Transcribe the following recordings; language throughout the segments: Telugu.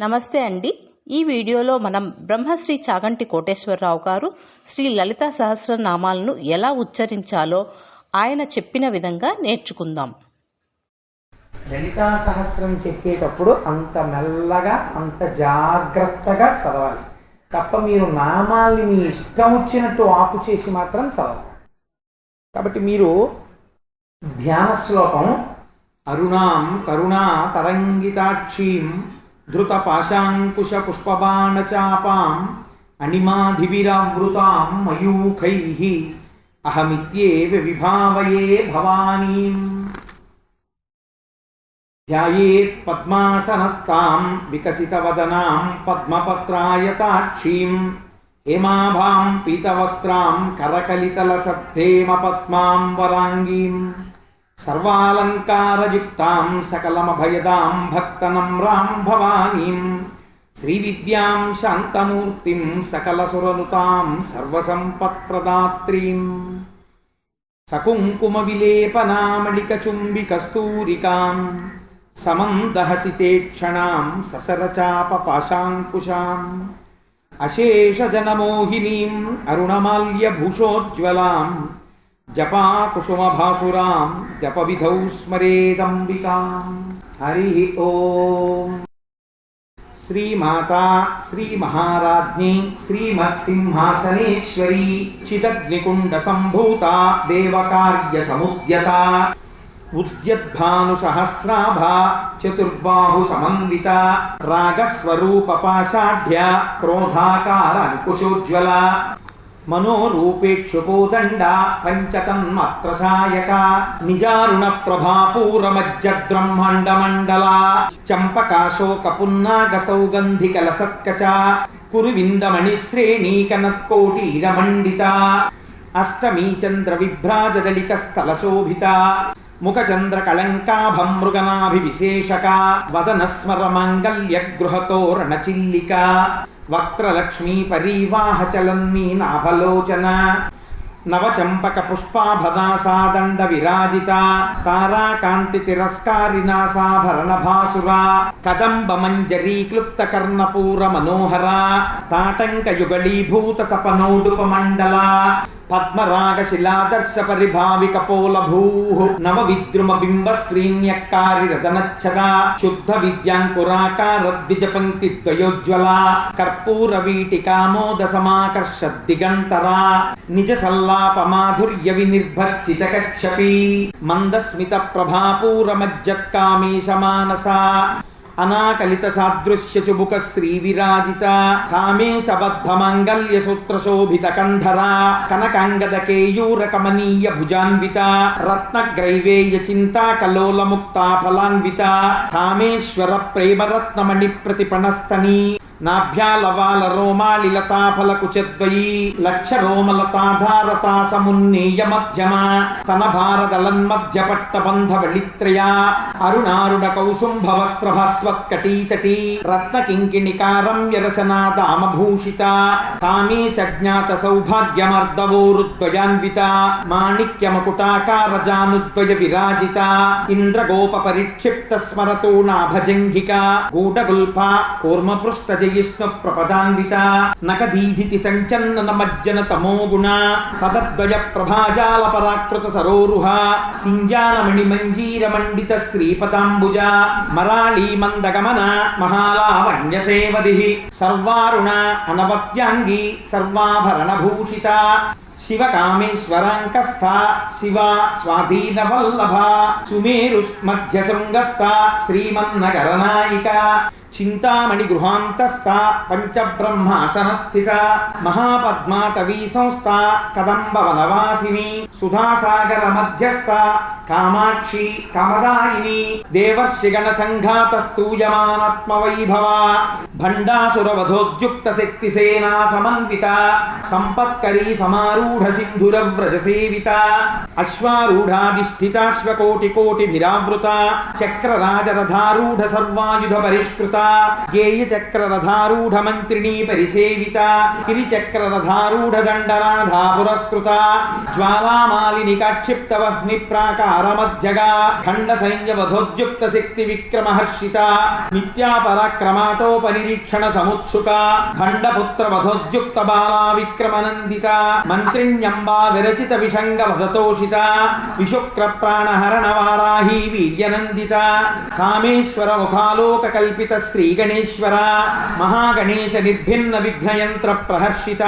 నమస్తే అండి. ఈ వీడియోలో మనం బ్రహ్మశ్రీ చాగంటి కోటేశ్వరరావు గారు శ్రీ లలితా సహస్రనామాలను ఎలా ఉచ్చరించాలో ఆయన చెప్పిన విధంగా నేర్చుకుందాం. లలితా సహస్రం చెప్పేటప్పుడు అంత మెల్లగా అంత జాగ్రత్తగా చదవాలి. తప్ప మీరు నామాల్ని మీ ఇష్టం వచ్చినట్టు ఆపు చేసి మాత్రం చదవాలి. కాబట్టి మీరు ధ్యాన శ్లోకం అరుణాం కరుణా తరంగితాక్షీం ధృత పాశాంకుశ పుష్పబాణచాపాం అణిమాధివిరావృతాం మయూఖై అహమిత్యేవ విభావయే భవానీ. ధ్యాయేత్ పద్మాసనస్తాం వికసితవదనాం పద్మపత్రాయతాక్షీం హేమాభాం పీతవస్త్రాం కరకలితలసద్ధేమ పద్మాం వరాంగీం. సర్వాలంకారయుక్తాం సకలమభయదాం భక్తనమ్రాం భవానీం శ్రీవిద్యాం శాంతమూర్తిం సకలసురనుతాం సర్వసంపత్ప్రదాత్రీం సకుంకుమవిలేపనామళికచుంబికస్తూరికాం సమందహసితేక్షణాం ససరచాపపాశాంకుశాం అశేషజనమోహినీం అరుణమాల్యభూషోజ్వలాం अरुणमाल्यभूषोज्ज्वलां जपाकुसुमभासुरां जपविधौ स्मरेदम्बिकाम् हरिः ॐ श्रीमाता, श्रीमहाराज्ञी, श्रीमत्सिंहासनेश्वरी चिदग्निकुण्डसम्भूता देवकार्यसमुद्यता। उद्यद्भानुसहस्राभा चतुर्बाहु समन्विता रागस्वरूपपाषाढ्य क्रोधाकारङ्कुशोज्ज्वला। మనోరూపేక్షుపోదండ పంచతన్మత్ర సాయక. నిజారుణ ప్రభాపూరమజ్జబ్రహ్మాండమండల చంపకాశోక పున్నాగ సౌగంధికల సత్కచ కురువిందమణిశ్రేణీకనత్కోటీరమండిత. అష్టమీ చంద్ర స్థల శోభిత ముఖచంద్ర కళంకాభం వదన స్మర మాంగల్య గృహతోరణచిల్లిక వక్త్రలక్ష్మీ పరీవాహ చలన్మీ నాభలోచన. నవచంపక పుష్పాభదాసాదండ విరాజిత తారాకాంతి తిరస్కారినాసాభరణ భాసురా కదంబ మంజరీ క్లుప్త కర్ణపూర మనోహరా తాటంక యుగళీభూత తపనోడుపమండల పద్మరాగశిలాదర్శ పరిభావిక పోలభూ నవ విద్రుమ బింబ శ్రీన్యక్కారి రతనచ్చదా శుద్ధ విద్యాంకురాకార ద్విజ పంక్తి ద్వయోజ్వల కర్పూర వీటికామోద సమాకర్ష దిగంతరా నిజ సల్లాప మాధుర్య వినిర్భర్చిత కచ్చపి మందస్మిత ప్రభాపూర మజ్జత్కామీశ మానసా అనాకలిత సాదృశ్యచుబుక శ్రీవిరాజిత కామే విరాజిత కామేశబద్ధ మంగళ్య సూత్ర శోభిత కంధర కనకాంగద కేయూర కమనీయ భుజాన్విత రత్నగ్రైవేయ చింతా కలోల ముక్తా ఫలాన్విత కామేశ్వర ప్రేమరత్నమణి ప్రతిపణస్తని నాభ్యాలవాల రోమాలిలతాఫలకు చద్వయీ లక్ష రోమలతాధారతా సమున్నీయ మధ్యమ తన భారదలన్మధ్య పట్టబంధ వళిత్రయా అరుణారుణ కౌసుంభ వస్త్ర భాస్వత్కటీతటీ రత్న కింకిణికారమ్య రచనా దామభూషిత కామే సజ్ఞాత సౌభాగ్యమర్దవోరుద్వయాన్విత మాణిక్యమకుటాకార జానుద్వయ విరాజిత ఇంద్రగోప పరిక్షిప్త స్మరతో నాభజంఘిక గూఢగుల్ఫ కూర్మపృష్ట జయిష్ణు నకదీధితి సంచన్న మజ్జన తమోగుణ పదద్వయ ప్రభాజాల పరాకృత సరోరుహ సింజానమణి మంజీర మండిత శ్రీపదాంబుజ మరాళీ మందగమన మహాలావణ్య సేవది సర్వారుణ అనవత్యాంగి సర్వాభరణ భూషిత శివ కామేశ్వరాంకస్థ శివ స్వాధీన వల్లభ సుమేరు మధ్య శృంగస్థ శ్రీమన్నగరనాయిక చింతామణి గృహాంతస్థ పంచబ్రహ్మాసనస్థిత మహాపద్మాటవీ సంస్థ కదంబ వనవాసిని సుధాసాగర మధ్యస్థ కామాక్షి కమదాయిని దేవర్షిగణ సంఘాత స్తూయమానత్మ వైభవ భండాసుర వధోద్యుక్త శక్తి సేనా సమన్విత సంపత్కరీ సమారూఢ సింధుర వ్రజ సేవిత అశ్వారూఢాధిష్ఠితాశ్వకోటి కోటిభిరావృత చక్రరాజరథారూఢ సర్వాయుధ పరిష్కృత గేయ పరిసేవిత కిరిచక్రరథారూఢదండరాధా పురస్కృత జ్వాలామాలిని కాక్షిప్త వహ్ని ప్రాకార మధ్యగా ఖండ సైన్యవధోద్యుక్త శక్తి విక్రమహర్షిత నిత్యాపరాక్రమాటోపనిరీక్షణ సముత్సుక ఖండపుత్ర వధోద్యుక్త బాలా విక్రమనందిత మంత్రిణ్యంబా విరచిత విషంగ వదతోషిత విశుక్ర ప్రాణహరణ వారాహీ వీర్యనందిత కామేశ్వర ముఖాలోక కల్పిత శ్రీగణేశ్వర మహాగణేశ నిర్భిన్న విఘ్నయంత్ర ప్రహర్షిత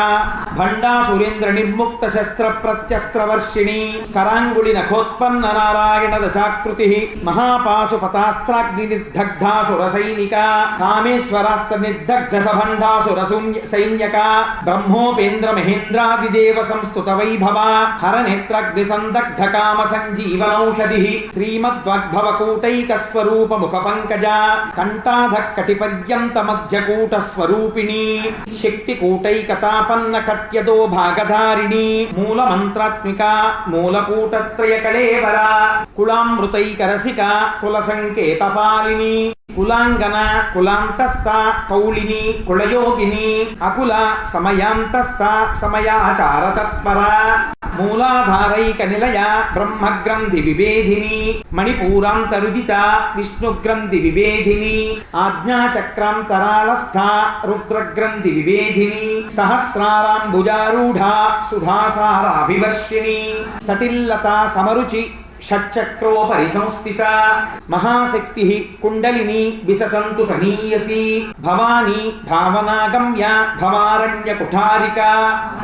భండా సురేంద్ర నిర్ముక్త శస్త్ర ప్రత్యస్త్రవర్షిణి కరాంగుళి నఖోత్పన్న నారాయణ దశాకృతి మహాపాశు పతాస్త్రాగ్ని నిర్దగ్ధాసుర సైనిక కామేశ్వరాస్త్ర నిర్దగ్ధ సభండాసుర సైన్యక బ్రహ్మోపేంద్ర మహేంద్రాదిదేవ సంస్తుత వైభవ హర నేత్రాగ్ని సందగ్ధ కామ సంజీవనౌషధి శ్రీమద్వగ్భవ కూటైక స్వరూప ముఖ పంకజ కంఠాధ కటి పర్యంత మధ్య కూట స్వరూపిణి శక్తి కూటైకతాపన్న కట్యదో భాగధారిణి మూల మంత్రాత్మిక మూలకూటత్రయ కళేవర కులామృతైకరసిక కుల సంకేతపాలిని కులాంగన కులాంతస్థ కౌళిని కులయోగిని అకుల సమయాంతస్థ సమయాచార తత్పర మూలాధారైక నిలయ బ్రహ్మగ్రంథి విభేదిని మణిపూరాంతరుజిత విష్ణుగ్రంథి విభేదిని ఆజ్ఞాచక్రాంతరాళస్థ రుద్రగ్రంథి విభేదిని సహస్రారాంబుజారూఢ సుధాసారాభివర్షిణి తటిల్లత సమరుచి షట్చక్రోపరి సంస్థిత మహాశక్తి కుండలిని విసతంతు తనీయసి భవానీ భావనాగమ్య భవారణ్య కుఠారిక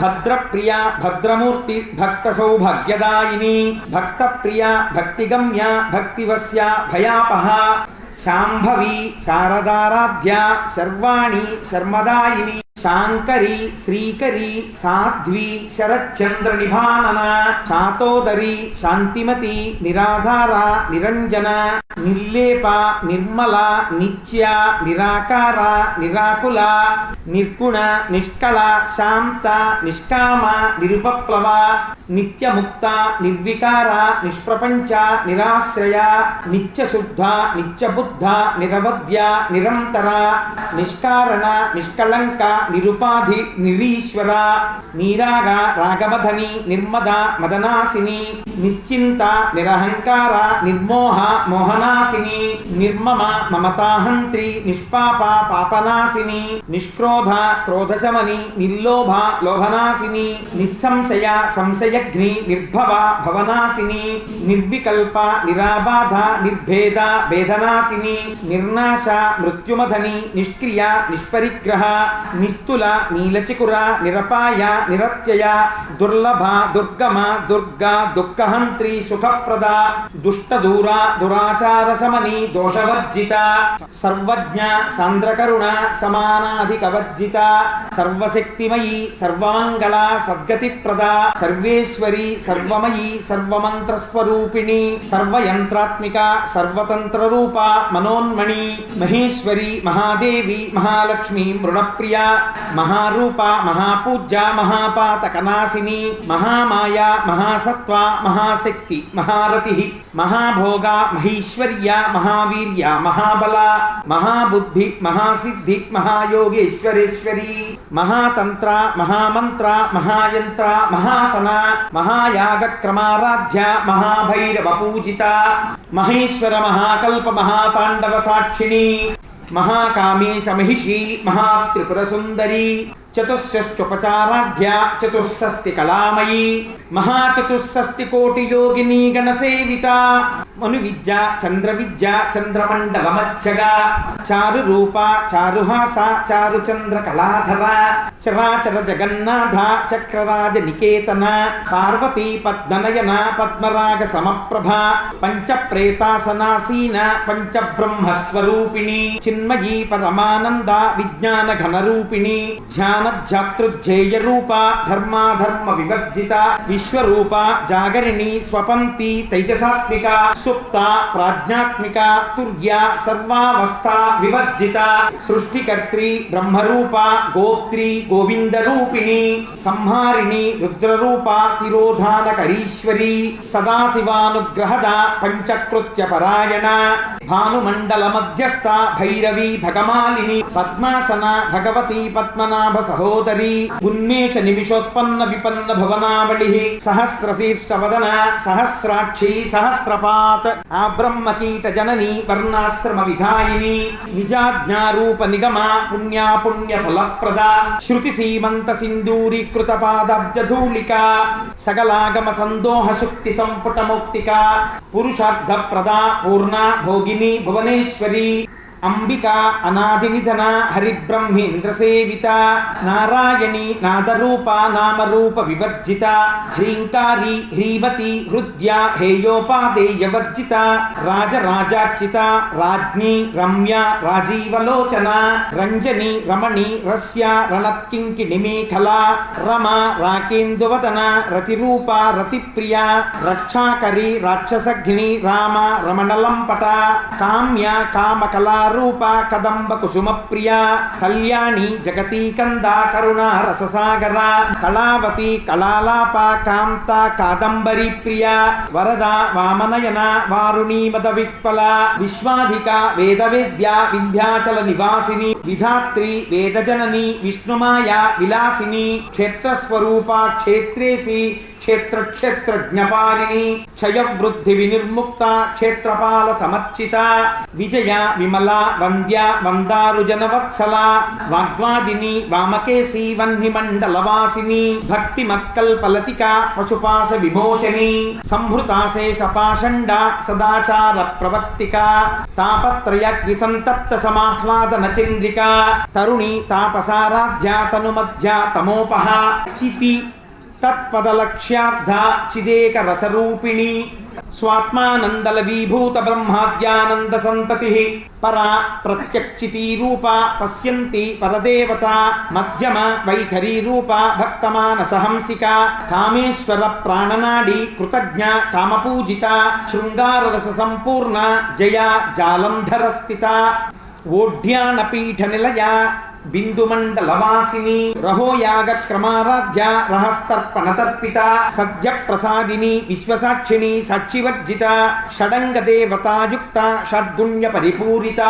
భద్రప్రియ భద్రమూర్తి భక్త సౌభాగ్యదాయిని భక్త ప్రియ భక్తిగమ్య భక్తివస్య భయాపహ శాంభవి శారదారాధ్య సర్వాణి శర్మదాయిని శాంకరి శ్రీకరి సాధ్వి శరచంద్ర నిభానన చాతోదరి శాంతిమతి నిరాధార నిరంజన నిర్లేప నిర్మల నిత్య నిరాకార నిరాకుల నిర్గుణ నిష్కళ శాంత నిష్కామ నిరుపప్లవ నిత్యముక్త నిర్వికార నిష్ప్రపంచ నిరాశ్రయ నిత్యశుద్ధ నిత్యబుద్ధ నిరవధ్య నిరంతర నిష్కారణ నిష్కళంక నిరుపాధి నిరీశ్వర నీరాగ రాగవధని నిర్మద మదనాశిని నిశ్చింత నిరహంకార నిర్మోహ మోహనాశిని నిర్మమ మమతాహంత్రి నిష్పాప పాపనాశిని నిష్క్రోధ క్రోధశమని నిర్లోభ లోభనాశిని నిస్సంశయ సంశయగ్ని నిర్భవ భవనాశిని నిర్వికల్ప నిరాబాధ నిర్భేద వేదనాశిని నిర్నాశ మృత్యుమధని నిష్క్రియ నిష్పరిగ్రహ నిశ్చ నిస్తుల నీలచికుర నిరపాయ నిరత్యయ దుర్లభ దుర్గమ దుర్గ దుఃఖహంత్రి సుఖప్రద దుష్టదూర దురాచార సమని దోషవర్జిత సర్వజ్ఞ సాంద్రకరుణ సమానాధికవర్జిత సర్వశక్తిమయీ సర్వమంగళ సద్గతిప్రద సర్వేశ్వరి సర్వమయీ సర్వమంత్రస్వరూపిణి సర్వయంత్రాత్మిక సర్వతంత్రరూప మనోన్మణి మహేశ్వరి మహాదేవి మహాలక్ష్మి మృణప్రియ మహారూప మహాపూజ్య మహాపాతకనాశిని మహామాయ మహాసత్వ మహాశక్తి మహారతి మహాభోగ మహీశ్వర్య మహావీర్య మహాబల మహాబుద్ధి మహాసిద్ధి మహాయోగేశ్వరేశ్వరి మహాతంత్ర మహామంత్ర మహాయంత్ర మహాసన మహాయాగక్రమారాధ్య మహాభైరవ పూజిత మహేశ్వర మహాకల్ప మహాతాండవ సాక్షిణి. महाकामी समहिषी महात्रिपुरसुंदरी సుందరి చతుషష్టి కళామయీ మహాచతుషష్టి కోటి యోగిని గణసేవిత మను విద్య చంద్ర విద్య చంద్రమండల మధ్యగా చారు రూప చారుహాస చారు చంద్ర కళాధర చరాచర జగన్నాథ చక్రరాజ నికేతన పార్వతీ పద్మనయన పద్మరాగ సమప్రభ పంచ ప్రేతాసనాసీన పంచ బ్రహ్మస్వరూపిణి చిన్మయీ పరమానంద విజ్ఞాన ఘనరూపిణి ధ్యాన జ్ఞానధ్యాతృజ్జేయ రూప ధర్మాధర్మ వివర్జిత విశ్వరూప జాగరిణి స్వపంతి తైజసాత్మిక సుప్త ప్రాజ్ఞాత్మిక తుర్య సర్వావస్థ వివర్జిత సృష్టికర్త్రి బ్రహ్మరూప గోత్రి గోవింద రూపిణి సంహారిణి రుద్రరూప తిరోధానకరీశ్వరి సదాశివానుగ్రహద పంచకృత్య పరాయణ భానుమండల మధ్యస్థ భైరవి భగమాలిని పద్మాసన భగవతి పద్మనాభ సహోదరి ఉన్మేష నిమిషోత్పన్న విపన్న భవనావళి సహస్ర శీర్ష వదన సహస్రాక్షి సహస్రపాత్ ఆ బ్రహ్మకీట జనని వర్ణాశ్రమ విధాయిని నిజాజ్ఞారూప నిగమ పుణ్యాపుణ్య ఫలప్రద శృతి సీమంత సింధూరీకృత పాదబ్జధూళిక సకలాగమ సందోహ శక్తి సంపుట మౌక్తిక పురుషార్థ ప్రదా పూర్ణ భోగిని భువనేశ్వరి అంబికా అనాది నిధన హరిబ్రహ్మేంద్ర నారాయణి నాదరూప నామరూప వివర్జిత హ్రీంకారి హ్రీమతి హృద్య హేయోపాదేయవర్జిత రాజరాజార్చిత రాజ్ఞి రమ్య రాజీవలోచన రంజని రమణి రస్య రణత్కింకిణి మేఖల రమ రాకేందువదన రతిరూప రతిప్రియ రక్షాకరి రాక్షసఘ్ని రామ రమణలంపట కామ్య కామకలార కామకళారూప కదంబ కుసుమ ప్రియ కళ్యాణి జగతి కంద కరుణ రససాగర కళావతి కళాలాప కాంత కాదంబరి ప్రియ వరద వామనయన వారుణీ మద విప్పల విశ్వాధిక వేద వేద్య వింధ్యాచల నివాసిని విధాత్రి వేదజనని విష్ణుమాయ విలాసిని క్షేత్రస్వరూప క్షేత్రేసి క్షేత్ర క్షేత్ర జ్ఞపాలిని క్షయ వృద్ధి వినిర్ముక్త క్షేత్రపాల సమర్చిత విజయ విమల వంద్య వందారు జనవత్సల వాగ్వాదిని వామకేశి వహ్ని మండల వాసిని భక్తి మక్కల్ పలతిక పశుపాశ విమోచని సంహృతాశేష పాషండ సదాచార ప్రవర్తిక తాపత్రయగ్ని సంతప్త సమాహ్లాదన చంద్రిక తరుణి తాపసారాధ్య తనుమధ్య తమోపహ చితి తత్పదలక్ష్యార్థ చిదేక రసరూపిణి స్వాత్మానందల విభూత బ్రహ్మాద్యానంద సంతతి పరా ప్రత్యక్షితీ రూప పశ్యంతి పరదేవత మధ్యమ వైఖరీ రూప భక్తమానసహంసిక కామేశ్వర ప్రాణనాడి కృతజ్ఞ కామపూజిత శృంగారరస సంపూర్ణ జయ జాలంధర స్థిత ఓఢ్యానపీఠ నిలయ బిందుమండలవాసిని రహోయాగ క్రమారాధ్య రహస్తర్పణ తర్పిత సద్య ప్రసాదిని విశ్వసాక్షిణి సాక్షివర్జిత షడంగ దేవతాయుక్త షడ్గుణ్య పరిపూరిత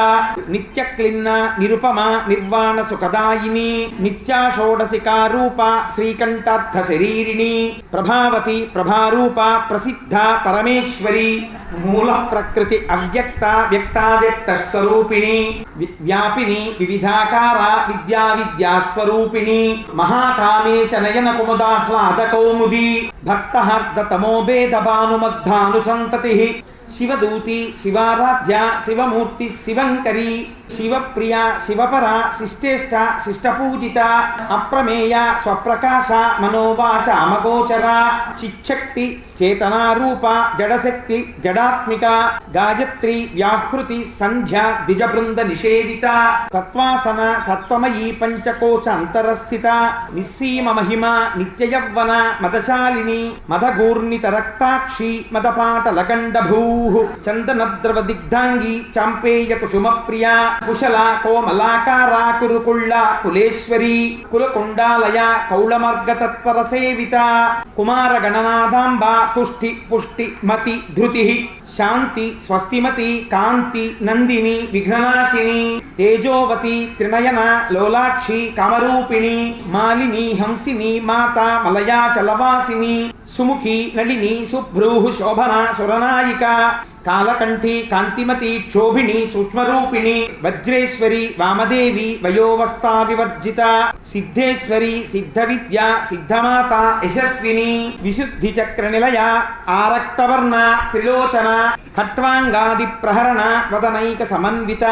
నిత్య క్లిన్న నిరుపమ నిర్వాణ సుఖదాయిని నిత్యా షోడశికారూప శ్రీకంఠార్థ శరీరిణి ప్రభావతి ప్రభారూప ప్రసిద్ధ పరమేశ్వరి మూల ప్రకృతి అవ్యక్త వ్యక్తావ్యక్త స్వరూపిణి వ్యాపిని వివిధాకార విద్యా విద్యాస్వరూపిణి మహాకామే చ నయన కుముదాహ్లాద కౌముది భక్తహర్ద తమోభేద భానుమద్భాను సంతతి శివదూతి శివారాధ్య శివమూర్తి శివంకరి శివప్రియ శివపర శిష్టేష్ట శిష్టపూజిత అప్రమేయ స్వప్రకాశ మనోవాచ అమగోచర చిచ్చక్తి చేతనారూప జడశక్తి జడాత్మిక గాయత్రి వ్యాహృతి సంధ్య ద్విజబృంద నిషేవిత తత్వాసన తత్వమయీ పంచకోశ అంతరస్థిత నిస్సీమ మహిమ నిత్యయవ్వన మదశాలిని మదగూర్ణిత రక్తాక్షి మదపాటలగండభూ చందనద్రవ దిగ్ధాంగి చాంపేయ కుసుమ ప్రియ కుశల కోమలాకార కురుకుళ్ళ కులేశ్వరి కులకుండాలయ కౌళమర్గ తత్పర సేవిత కుమార గణనాథాంబ తుష్టి పుష్టి మతి ధృతి శాంతి స్వస్తిమతి కాంతి నందిని విఘ్ననాశిని తేజోవతి త్రినయన లోలాక్షి కామరూపిణి మాలిని హంసిని మాత మలయాచలవాసిని సుముఖి నళిని సుభ్రూహు శోభన సురనాయిక కాలకంఠి కాంతిమతి క్షోభిణి సూక్ష్మరూపిణి వజ్రేశ్వరి వామదేవి వయోవస్థా వివర్జిత సిద్ధేశ్వరి సిద్ధ విద్య సిద్ధమాత యశస్విని విశుద్ధి చక్ర నిలయ ఆరక్తవర్ణ త్రిలోచన ఖట్వాంగాది ప్రహరణ వదనైక సమన్విత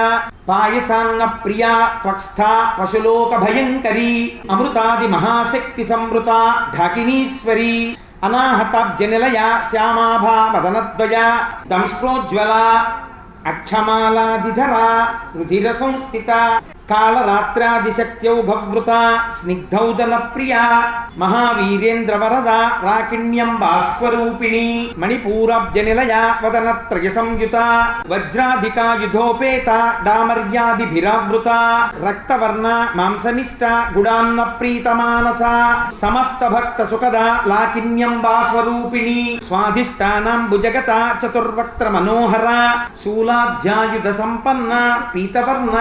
పాయసాన్న ప్రియా త్వక్స్థ పశులోక భయంకరీ అమృతాది మహాశక్తి సంవృత ఢాకినీశ్వరి అనాహతాబ్జనిలయ శ్యామాభా మదనద్వయ దంష్ట్రోజ్వల అక్షమాలాదిధర రుధిర సంస్థిత కాళరాత్రాదిశక్త్యౌఘవృత స్నిగ్ధౌదన ప్రియా మహావీరేంద్ర వరద రాకిణ్యం భాస్వరూపిణి మణిపూరాబ్జనిలయ వదన త్రయ సంయుత వజ్రాధికాయుధోపేత డామర్యాదిభిరావృత రక్తవర్ణ మాంసనిష్ట గుడాన్న ప్రీతమానస సమస్త భక్త సుఖద లాకిన్యంబా బాస్వరూపిణి స్వాధిష్టానం భుజగత చతుర్వక్త్ర మనోహర శూలాధ్యాయుధ సంపన్న పీతవర్ణ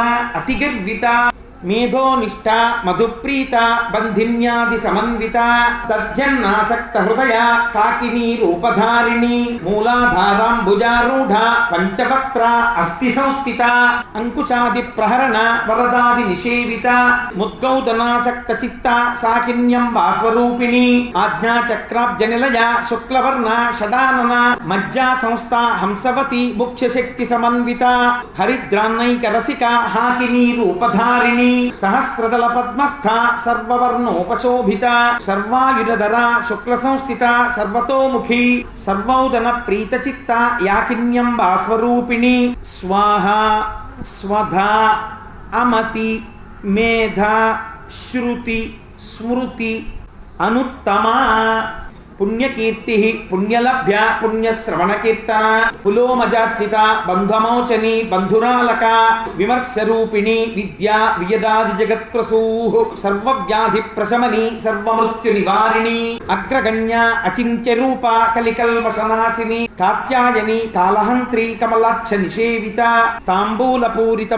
পিতা మేధోనిష్ట మధుప్రీత బంధిన్యాది సమన్విత తజ్జన్నాసక్త హృదయ కాకినీ రూపధారిణి మూలాధారాంబుజారూఢ పంచవక్త్ర అస్థి సంస్థిత అంకుశాది ప్రహరణ వరదాది నిషేవిత ముద్గౌదనాసక్త చిత్త సాకిన్యం వాస్వరూపిణి ఆజ్ఞాచక్రాబ్జ నిలయ శుక్లవర్ణ షడానన మజ్జా సంస్థ హంసవతి ముఖ్యశక్తి సమన్విత హరిద్రాన్నైక రసిక హాకినీ రూపధారిణి సహస్రదల పద్మస్థ సర్వవర్ణోపశోభిత సర్వాయుధర శుక్ల సంస్థిత సర్వతోముఖి సర్వౌదన ప్రీతచిత్త యాకిన్యం వాస్వరూపిణి స్వాహ స్వధ అమతి మేధ శృతి స్మృతి అనుత్తమా. పుణ్యకీర్తి పుణ్యలభ్య పుణ్యశ్రవణకీర్తన కులోమజార్చిత బంధమోచని బంధురాలక విమర్శరూపిణి విద్యా వియదాది జగత్ప్రసూ సర్వవ్యాధి ప్రశమని సర్వమృత్యు నివారిణి అగ్రగణ్య అచింత్య రూప కలికల్మషనాశిని కాత్యాయని కాలహంత్రి కమలాక్ష నిషేవిత తాంబూల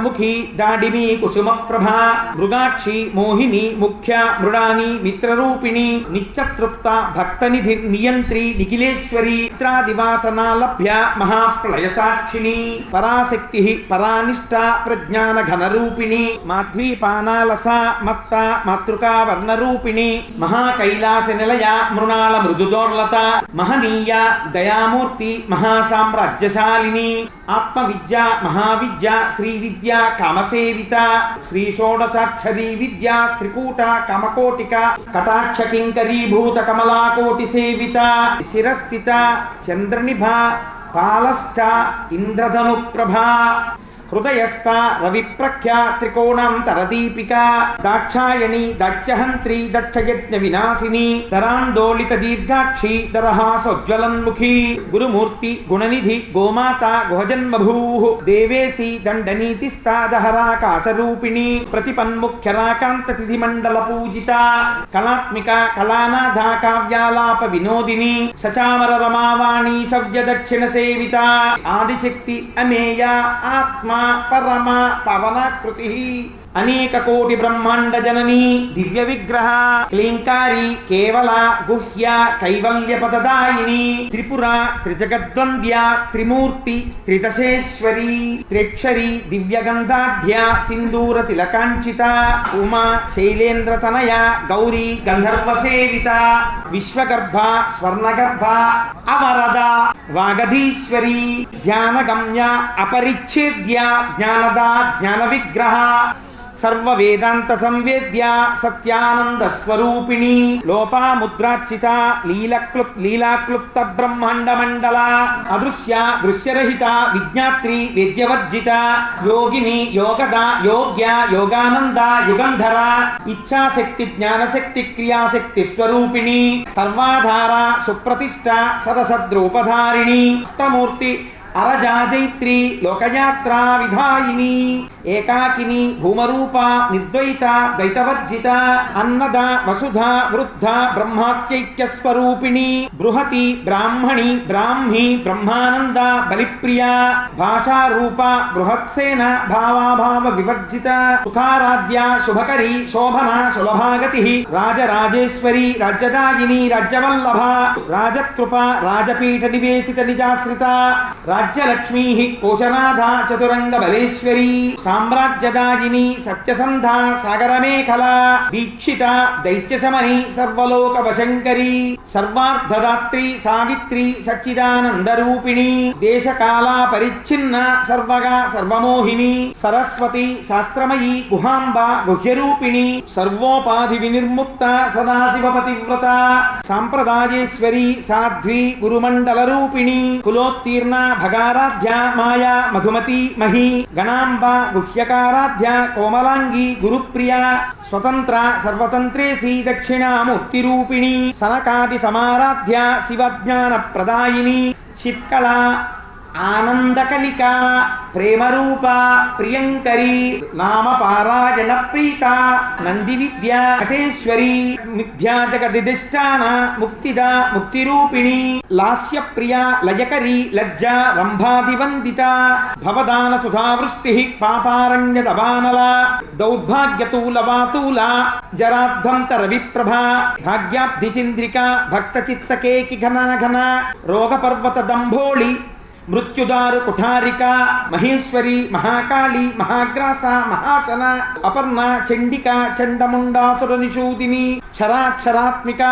ముఖి దాడిమి కుసుమ ప్రభ మృగాక్షి మోహిని ముఖ్య మృడాని మిత్రరూపిణి నిత్యతృప్త భక్తనిధి నియంత్రి నిఖిలేశ్వరి చిత్రాదివాసనా లభ్య మహాప్రళయ సాక్షిణి పరాశక్తి పరానిష్ట ప్రజ్ఞాన ఘనరూపిణి మాధ్వీపానాలస మత్త మాతృకా వర్ణరూపిణి మహాకైలాస నిలయ మృణాళ మృదుదోర్లత మహనీయ దయామూర్తి మహాసామ్రాజ్యశాలిని ఆత్మవిద్య మహావిద్య శ్రీ విద్య కామసేవిత శ్రీ షోడసాక్షరీ విద్య త్రికూట కమకోటిక కటాక్ష కింకరీభూత కమలాకోటి సేవిత శిరస్థిత చంద్రనిభ పాలస్థ ఇంద్రధను ప్రభా హృదయస్థ రవిప్రఖ్యా త్రికోణాంతరదీపిక దాక్షాయణి దక్షహంత్రి దక్షయజ్ఞ వినాశిని దరాందోళిత దీర్ఘాక్షి దరహాసోజ్వలన్ముఖి గురుమూర్తి గుణనిధి గోమాత గుహజన్మభూ దేవేసి దండనీతిస్తాదహరాకాశరూపిణి ప్రతిపన్ముఖ్యరాకాంత తిథి మండల పూజిత కళాత్మిక కళానాథ కావ్యాలాప వినోదిని సచామర రమావాణి సవ్య దక్షిణ సేవిత ఆదిశక్తి అమేయ ఆత్మా పరమ పవనకృతి అనేక కోటి బ్రహ్మాండ జనని దివ్య విగ్రహ క్లీంకారి కేవల గుహ్య కైవల్య పదదాయిని త్రిపుర త్రిజగద్వంద్య త్రిమూర్తి స్థితశేశ్వరి త్రిక్షరి దివ్య గంధాఢ్య సింధూర తిలకాంక్షిత ఉమా శైలేంద్ర తనయ గౌరీ గంధర్వసేవిత విశ్వగర్భ స్వర్ణగర్భ అవరద వాగధీశ్వరి జ్ఞానగమ్య అపరిచ్ఛేద్య జ్ఞానదా జ్ఞాన విగ్రహ సర్వ వేదాంత సంవేద్య సత్యానంద స్వరూపిణి లోపాముద్రార్చిత లీలక్లుప్ లీలాక్లుప్త బ్రహ్మాండ మండల అదృశ్య దృశ్యరహిత విజ్ఞాత్రి వేద్యవర్జిత యోగిని యోగద యోగ్య యోగానంద యుగంధర ఇచ్ఛాశక్తి జ్ఞానశక్తి క్రియాశక్తి స్వరూపిణి సర్వాధార సుప్రతిష్ట సదసద్రూపధారిణి అష్టమూర్తి అరజాజైత్రి లోకయాత్ర విధాయిని ఏకాకిని భూమరూప నిర్ద్వైత ద్వైతవర్జిత అన్నద వసుధ వృద్ధ బ్రహ్మాత్యైక్య స్వరూపిణి బృహతి బ్రాహ్మణి బ్రాహ్మి బ్రహ్మానంద బలిప్రియ భాషారూప బృహత్సేన భావాభావ వివర్జిత సుఖారాధ్య శుభకరి శోభన సులభాగతి రాజరాజేశ్వరి రాజ్యదాయిని రాజ్యవల్లభ రాజత్కృప రాజపీఠ నివేశిత నిజాశ్రిత రాజ్యలక్ష్మీ కోశనాథ చతురంగ బలేశ్వరీ సామ్రాజ్యదాయిని సత్యసంధ సాగరమేఖల దీక్షిత దైత్యశమని సర్వలోక వశంకరీ సర్వార్ధదాత్రి సావిత్రి సచ్చిదానందరూపిణి దేశకాల పరిచ్ఛిన్న సర్వగా సర్వమోహిని సరస్వతి శాస్త్రమయీ గుహాంబ గుహ్యరూపిణి సర్వోపాధి వినిర్ముక్త సదాశివపతివ్రత సాంప్రదాయేశ్వరి సాధ్వి గురుమండల రూపిణి కులోత్తీర్ణ భగ ఖగారాధ్య మాయా మధుమతి మహి గణాంబ గుహ్యకారాధ్య కోమలాంగి గురుప్రియ స్వతంత్ర సర్వతంత్రేసి దక్షిణామూర్తిరూపిణి సనకాది సమారాధ్య శివజ్ఞాన ప్రదాయిని చిత్కళ ఆనందకలిక ప్రేమరూప ప్రియంకరి నామ పారాయణ ప్రీత నంది విద్య నటేశ్వరి మిథ్యా జగదిష్టాన ముక్తిద ముక్తిరూపిణి లాస్య ప్రియ లయకరి లజ్జ రంభాదివందిత భవదాన సుధావృష్టి పాపారణ్య దవానల దౌర్భాగ్యతూల వాతూల జరాధ్వంతర విప్రభ భాగ్యాబ్ధి చంద్రిక భక్త చిత్తకేకి ఘనా ఘన రోగ పర్వత దంభోళి మృత్యుదారు కుఠారిక మహేశ్వరి మహాకాళి మహాగ్రాస మహాసన అపర్ణ చండిక చండముండాసురనిషూదిని క్షరాక్షరాత్మిక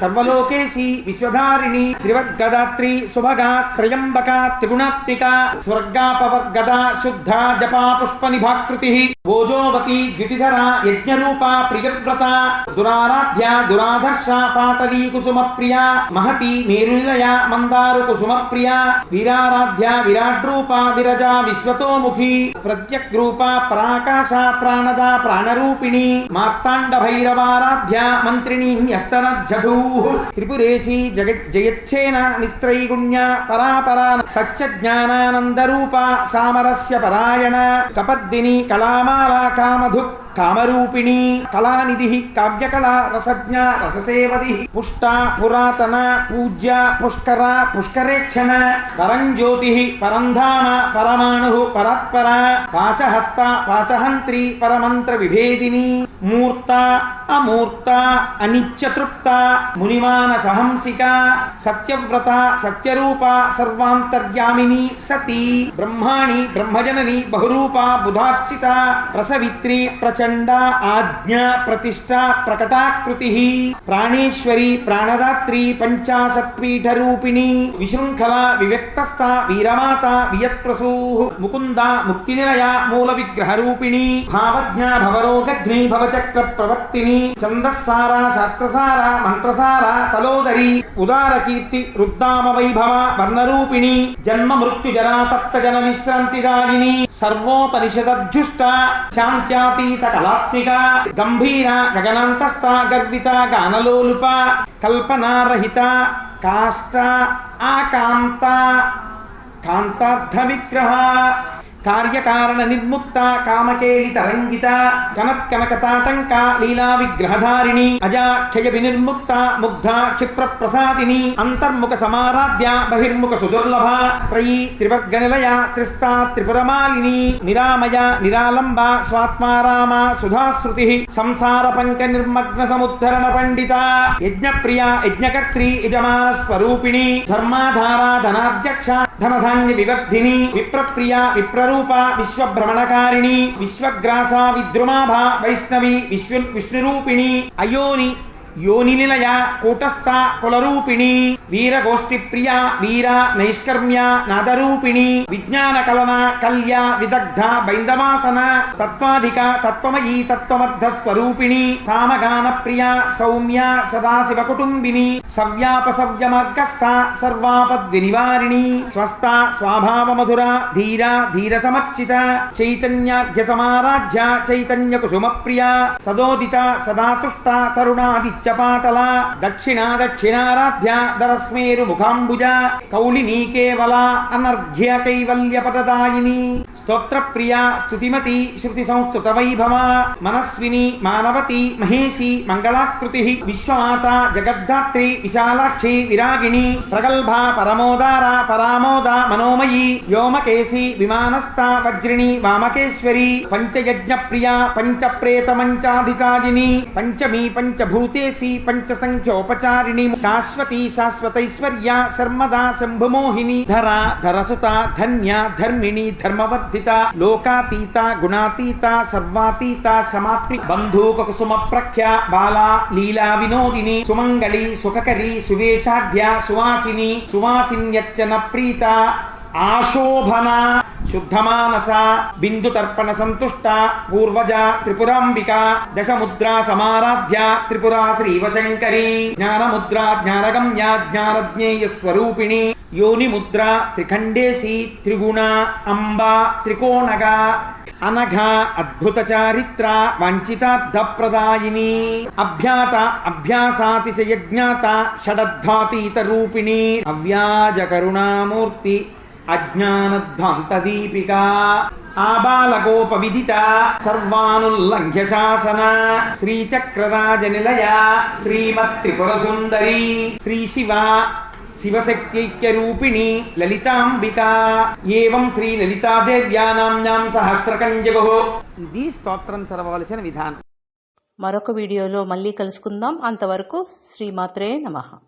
సర్వలోకేశి విశ్వధారిణి త్రివద్గదాత్రి సుభగ త్రయంబక త్రిగుణాత్మిక స్వర్గాపవర్గద శుద్ధ జపా పుష్ప నిభాకృతి. భోజోవతి ద్యుతిధర యజ్ఞరూప ప్రియవ్రత దురారాధ్య దురాధర్ష పాటలీ కుసుమ ప్రియ మహతి మేరునిలయ మందారు కుసుమ ప్రియ వీరారాధ్య విరాడ్రూప విరజ విశ్వతోముఖి ప్రత్యగ్రూప ప్రాకాశ ప్రాణద ప్రాణరూపిణి మార్తాండ భైరవారాధ్య మంత్రిణి అస్తనజ్జధూ త్రిపురేశి జగ జయచ్చేన నిస్త్రైగుణ్య పరాపరా సత్య జ్ఞానానందరూప సామరస్య పరాయణ కపద్దిని కళామా కామధు కామరూపిణి కళానిధి కావ్యకళా రసజ్ఞ రససేవది పుష్ట పురాతన పూజ్య పుష్కర పుష్కరేక్షణ పరంజ్యోతి పరంధామ పరమాణు పరాత్పర పాశహస్త పాశహంత్రి పరమంత్ర విభేదిని మూర్త అమూర్త అనిత్యతృప్త మునిమాన సహంసిక సత్యవ్రత సత్యరూప సర్వాంతర్యామిని సతీ బ్రహ్మాణి బ్రహ్మజనని బహురూప బుధార్చిత ప్రసవిత్రి ప్రచండ ఆజ్ఞ ప్రతిష్ట ప్రకటాకృతి ప్రాణేశ్వరి ప్రాణదాత్రి పంచాశత్పీఠ రూపిణి విశృంఖల వివ్యక్తస్థ వీరమాత వియత్ప్రసూ ముకుంద ముక్తి నిలయ మూల విగ్రహ రూపిణి భావజ్ఞ భవరోగ్ని భవచక్ర ప్రవర్తిని ఛందస్సార శాస్త్రసార మంత్రసార తలోదరి ఉదార కీర్తి రుద్దామ వైభవ వర్ణరూపిణి జన్మ మృత్యు జరా తప్త జన విశ్రాంతిదాయిని సర్వోపనిషదధ్యుష్ట శాంత్యాతీత కళాత్మిక గంభీర గగనాంతస్థ గర్విత గానలోలుప కల్పనారహిత కాష్ట ఆకాంత కాంతార్థ విగ్రహ. కార్యకారణ నిర్ముక్త కామకేళి తరంగిత కనత్కనకతాటంక లీలా విగ్రహధారిణి అజాక్షయ వినిర్ముక్త ముగ్ధ క్షిప్ర ప్రసాదిని అంతర్ముఖ సమారాధ్య బహిర్ముఖ సుదుర్లభ త్రయీ త్రివర్గ నిలయ త్రిస్తా త్రిపురమాలిని నిరామయ నిరాలంబ స్వాత్మారామ సుధాశ్రుతి సంసార పంక నిర్మగ్న సముద్ధరణ పండిత యజ్ఞప్రియ యజ్ఞకర్త్రి యజమాన స్వరూపిణి ధర్మాధారా ధనాధ్యక్ష ధనధాన్య వివర్ధిని విప్రప్రియ విప్రరూప విశ్వభ్రమణకారిణి విశ్వగ్రాస విద్రుమాభ వైష్ణవి విశ్వ విష్ణురూపిణి అయోని యోని కూటస్థ కులరూపిణి వీరగోష్ఠి ప్రియ వీర నైష్కర్మ్య నాదరూపిణి విజ్ఞాన కలన కల్య విదగ్ధ బైందవాసన తత్వాధిక తత్వమయీ తత్వమర్థ స్వరూపిణి కామగాన ప్రియ సౌమ్య సదాశివ కుటుంబిని సవ్యాపసవ్య మార్గస్థ సర్వాపద్వి నివారిణి స్వస్థ స్వాభావ మధుర ధీర ధీర సమర్చిత చైతన్యాఘ్య సమారాధ్య చైతన్య కుసుమ ప్రియ సదోదిత సదాతుష్ట తరుణాదిత్య పాటల దక్షిణ దక్షిణారాధ్య దరస్మేరు ముఖాంబుజ కౌలినీ కేవల అనర్ఘ్య కైవల్య పదదాయిని స్తోత్ర ప్రియ స్తుతిమతి శృతి సంస్కృత వైభవ మనస్విని మానవతి మహేషి మంగళాకృతి విశ్వమాత జగద్ధాత్రి విశాలాక్షి విరాగిణి ప్రగల్భ పరమోదార పరామోద మనోమయి వ్యోమకేశి విమానస్థ వజ్రిణి వామకేశ్వరి పంచయజ్ఞ ప్రియ పంచ ప్రేత మంచాధికారిణి పంచమీ పంచభూతేసి పంచ పంచసంఖ్యోపచారిణి శాశ్వతి శాశ్వతైశ్వర్య శర్మదా శంభుమోహిని ధర ధరసుత ధన్య ధర్మిణి ధర్మవర్ధిత లోకాతీత గుణాతీత సర్వాతీత సమాత్మి బంధూక కుసుమ ప్రఖ్య బాలా లీలా వినోదిని సుమంగళి సుఖకరి సువేషాఢ్య సువాసిని సువాసిన్యచ్చన ప్రీత ఆశోభన శుద్ధమానస బిందు తర్పణ సంతుష్ట పూర్వజ త్రిపురాంబిక దశముద్రా సమారాధ్య త్రిపురా శ్రీవశంకరీ జ్ఞానముద్ర జ్ఞానగమ్య జ్ఞానజ్ఞేయ స్వరూపిణి యోనిముద్ర త్రిఖండేసి త్రిగుణ అంబ త్రికోణగ అనఘ అద్భుత చారిత్ర వంచితార్థ ప్రదాయిని అభ్యాత అభ్యాసాతిశయజ్ఞాత షడద్ధాతీత రూపిణి అవ్యాజ కరుణామూర్తి అజ్ఞానధ్వాంత దీపిక ఆబాలకోప విదిత సర్వానుల్లంఘ్య శాసన శ్రీచక్రరాజ నిలయ శ్రీమత్ త్రిపుర సుందరి శ్రీ శివ శివశక్త్యైక్యరూపిణి లలితాంబిక ఏవం శ్రీ లలితాదేవ్యా నామ్నాం సహస్రకంజగు. ఇది స్తోత్రం చదవవలసిన విధానం. మరొక వీడియోలో మళ్ళీ కలుసుకుందాం. అంతవరకు శ్రీమాత్రే నమః.